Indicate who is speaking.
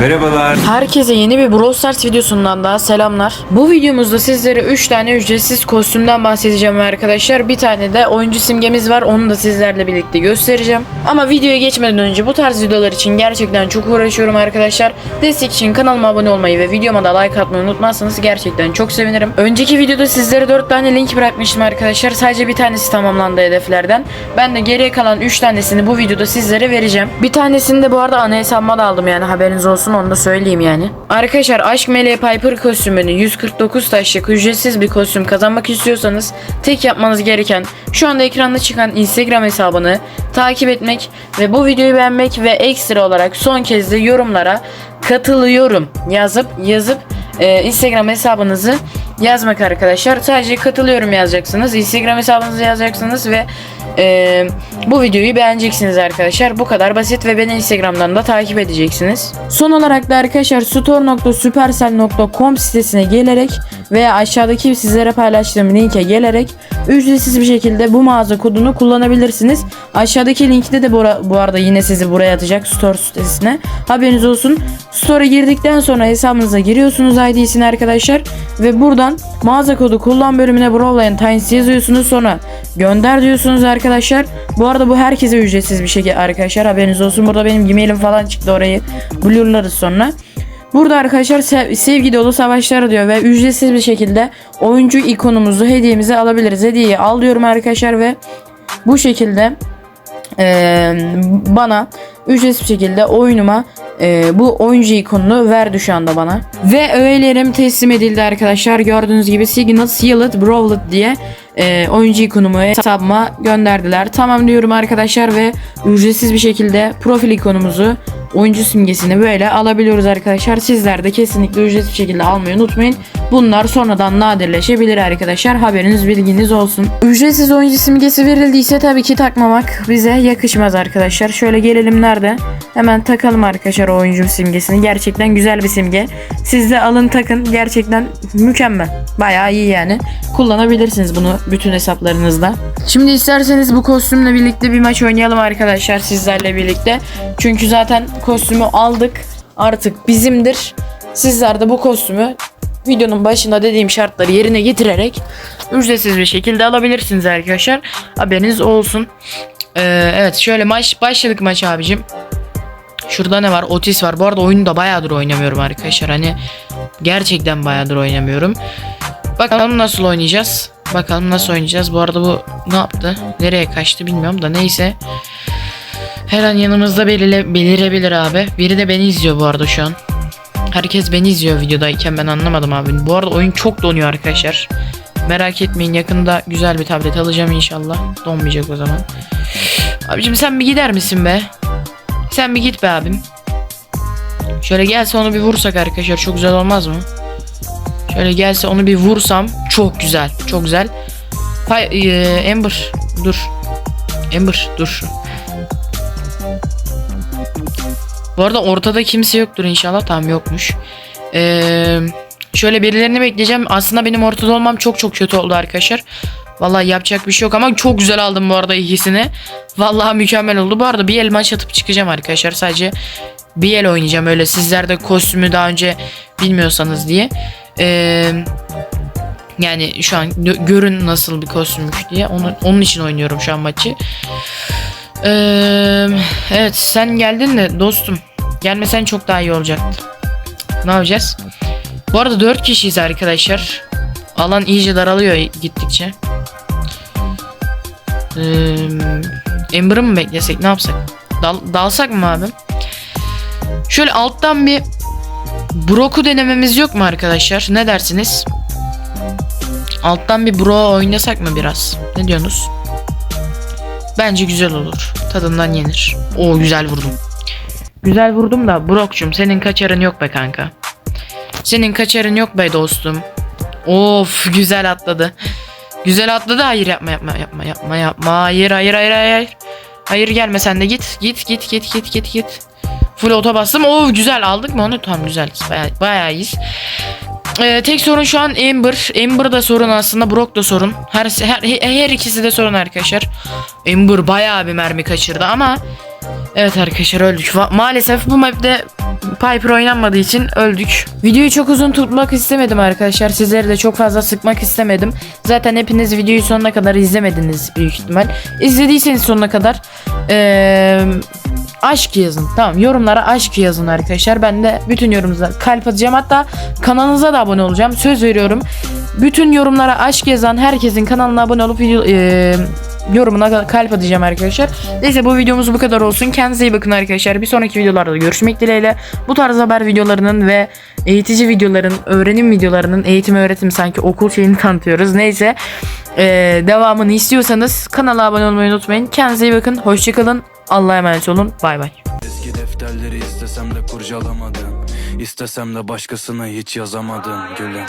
Speaker 1: Merhabalar.
Speaker 2: Herkese yeni bir Brawl Stars videosundan daha selamlar. Bu videomuzda sizlere 3 tane ücretsiz kostümden bahsedeceğim arkadaşlar. Bir tane de oyuncu simgemiz var. Onu da sizlerle birlikte göstereceğim. Ama videoya geçmeden önce bu tarz videolar için gerçekten çok uğraşıyorum arkadaşlar. Destek için kanalıma abone olmayı ve videoma da like atmayı unutmazsanız gerçekten çok sevinirim. Önceki videoda sizlere 4 tane link bırakmıştım arkadaşlar. Sadece bir tanesi tamamlandı hedeflerden. Ben de geriye kalan 3 tanesini bu videoda sizlere vereceğim. Bir tanesini de bu arada ana hesabıma da aldım yani haberiniz olsun onu da söyleyeyim yani. Arkadaşlar Aşk Meleği Piper kostümünü 149 taşlık ücretsiz bir kostüm kazanmak istiyorsanız tek yapmanız gereken şu anda ekranda çıkan Instagram hesabını takip etmek ve bu videoyu beğenmek ve ekstra olarak son kez de yorumlara katılıyorum yazıp yazıp e, Instagram hesabınızı yazmak arkadaşlar. Sadece katılıyorum yazacaksınız. Instagram hesabınızı yazacaksınız ve e, bu videoyu beğeneceksiniz arkadaşlar. Bu kadar basit ve beni Instagram'dan da takip edeceksiniz. Son olarak da arkadaşlar store.supercell.com sitesine gelerek veya aşağıdaki sizlere paylaştığım linke gelerek ücretsiz bir şekilde bu mağaza kodunu kullanabilirsiniz. Aşağıdaki linkte de bu, bu arada yine sizi buraya atacak store sitesine. Haberiniz olsun. Store'a girdikten sonra hesabınıza giriyorsunuz ID'sini arkadaşlar ve buradan mağaza kodu kullan bölümüne Brawl'ın Tines yazıyorsunuz sonra gönder diyorsunuz arkadaşlar. Bu arada bu herkese ücretsiz bir şekilde arkadaşlar haberiniz olsun. Burada benim Gmail'im falan çıktı orayı blurlarız sonra. Burada arkadaşlar sev- sevgi dolu savaşlar diyor ve ücretsiz bir şekilde oyuncu ikonumuzu hediyemizi alabiliriz. Hediyeyi al diyorum arkadaşlar ve bu şekilde eee, bana ücretsiz bir şekilde oyunuma eee, bu oyuncu ikonunu verdi şu anda bana. Ve öğelerim teslim edildi arkadaşlar. Gördüğünüz gibi Signal Sealed Brawled diye eee, oyuncu ikonumu hesabıma gönderdiler. Tamam diyorum arkadaşlar ve ücretsiz bir şekilde profil ikonumuzu oyuncu simgesini böyle alabiliyoruz arkadaşlar. Sizler de kesinlikle ücretsiz bir şekilde almayı unutmayın. Bunlar sonradan nadirleşebilir arkadaşlar. Haberiniz bilginiz olsun. Ücretsiz oyuncu simgesi verildiyse tabii ki takmamak bize yakışmaz arkadaşlar. Şöyle gelelim nerede? Hemen takalım arkadaşlar o oyuncu simgesini. Gerçekten güzel bir simge. Siz de alın takın. Gerçekten mükemmel. Bayağı iyi yani. Kullanabilirsiniz bunu bütün hesaplarınızda. Şimdi isterseniz bu kostümle birlikte bir maç oynayalım arkadaşlar sizlerle birlikte. Çünkü zaten kostümü aldık. Artık bizimdir. Sizler de bu kostümü videonun başında dediğim şartları yerine getirerek ücretsiz bir şekilde alabilirsiniz arkadaşlar. Haberiniz olsun. Ee, evet şöyle maç başladık maç abicim. Şurada ne var? Otis var. Bu arada oyunu da bayağıdır oynamıyorum arkadaşlar. Hani gerçekten bayağıdır oynamıyorum. Bakalım nasıl oynayacağız. Bakalım nasıl oynayacağız. Bu arada bu ne yaptı? Nereye kaçtı bilmiyorum da neyse. Her an yanımızda belire, belirebilir abi. Biri de beni izliyor bu arada şu an. Herkes beni izliyor videodayken ben anlamadım abi. Bu arada oyun çok donuyor arkadaşlar. Merak etmeyin yakında güzel bir tablet alacağım inşallah. Donmayacak o zaman. Abicim sen bir gider misin be? Sen bir git be abim. Şöyle gelse onu bir vursak arkadaşlar çok güzel olmaz mı? Şöyle gelse onu bir vursam çok güzel. Çok güzel. Hay e, Amber dur. Amber dur. Bu arada ortada kimse yoktur inşallah. Tamam yokmuş. Ee, şöyle birilerini bekleyeceğim. Aslında benim ortada olmam çok çok kötü oldu arkadaşlar. Vallahi yapacak bir şey yok ama çok güzel aldım bu arada ikisini. Vallahi mükemmel oldu. Bu arada bir el maç atıp çıkacağım arkadaşlar. Sadece bir el oynayacağım öyle sizler de kostümü daha önce bilmiyorsanız diye. Ee, yani şu an gö- görün nasıl bir kostümmüş diye. Onu, onun için oynuyorum şu an maçı. Ee, evet sen geldin de dostum. Gelmesen çok daha iyi olacaktı. Ne yapacağız? Bu arada 4 kişiyiz arkadaşlar. Alan iyice daralıyor gittikçe. Ee, Ember'ı mı beklesek ne yapsak? Dal, dalsak mı abi? Şöyle alttan bir Brock'u denememiz yok mu arkadaşlar? Ne dersiniz? Alttan bir Bro oynasak mı biraz? Ne diyorsunuz? Bence güzel olur. Tadından yenir. Oo güzel vurdum. Güzel vurdum da Brock'cum senin kaçarın yok be kanka. Senin kaçarın yok be dostum. Of güzel atladı. Güzel atladı. Hayır yapma yapma yapma yapma yapma. Hayır hayır hayır hayır. Hayır gelme sen de git. Git git git git git git. Full oto bastım. Oo güzel aldık mı onu? Tamam güzel. Bayağı, bayağı iyiyiz. Ee, tek sorun şu an Ember. Ember da sorun aslında. Brock da sorun. Her, her, her ikisi de sorun arkadaşlar. Ember bayağı bir mermi kaçırdı ama Evet arkadaşlar öldük. Maalesef bu map'te Piper oynanmadığı için öldük. Videoyu çok uzun tutmak istemedim arkadaşlar. Sizleri de çok fazla sıkmak istemedim. Zaten hepiniz videoyu sonuna kadar izlemediniz büyük ihtimal. İzlediyseniz sonuna kadar eee, aşk yazın. Tamam yorumlara aşk yazın arkadaşlar. Ben de bütün yorumlara kalp atacağım. Hatta kanalınıza da abone olacağım. Söz veriyorum. Bütün yorumlara aşk yazan herkesin kanalına abone olup video, eee, yorumuna kalp atacağım arkadaşlar. Neyse bu videomuz bu kadar olsun. Kendinize iyi bakın arkadaşlar. Bir sonraki videolarda görüşmek dileğiyle. Bu tarz haber videolarının ve eğitici videoların, öğrenim videolarının, eğitim öğretim sanki okul şeyini tanıtıyoruz. Neyse eee, devamını istiyorsanız kanala abone olmayı unutmayın. Kendinize iyi bakın. Hoşçakalın. Allah'a emanet olun. Bay bay.
Speaker 1: Eski defterleri istesem de kurcalamadım İstesem de başkasına hiç yazamadım gülüm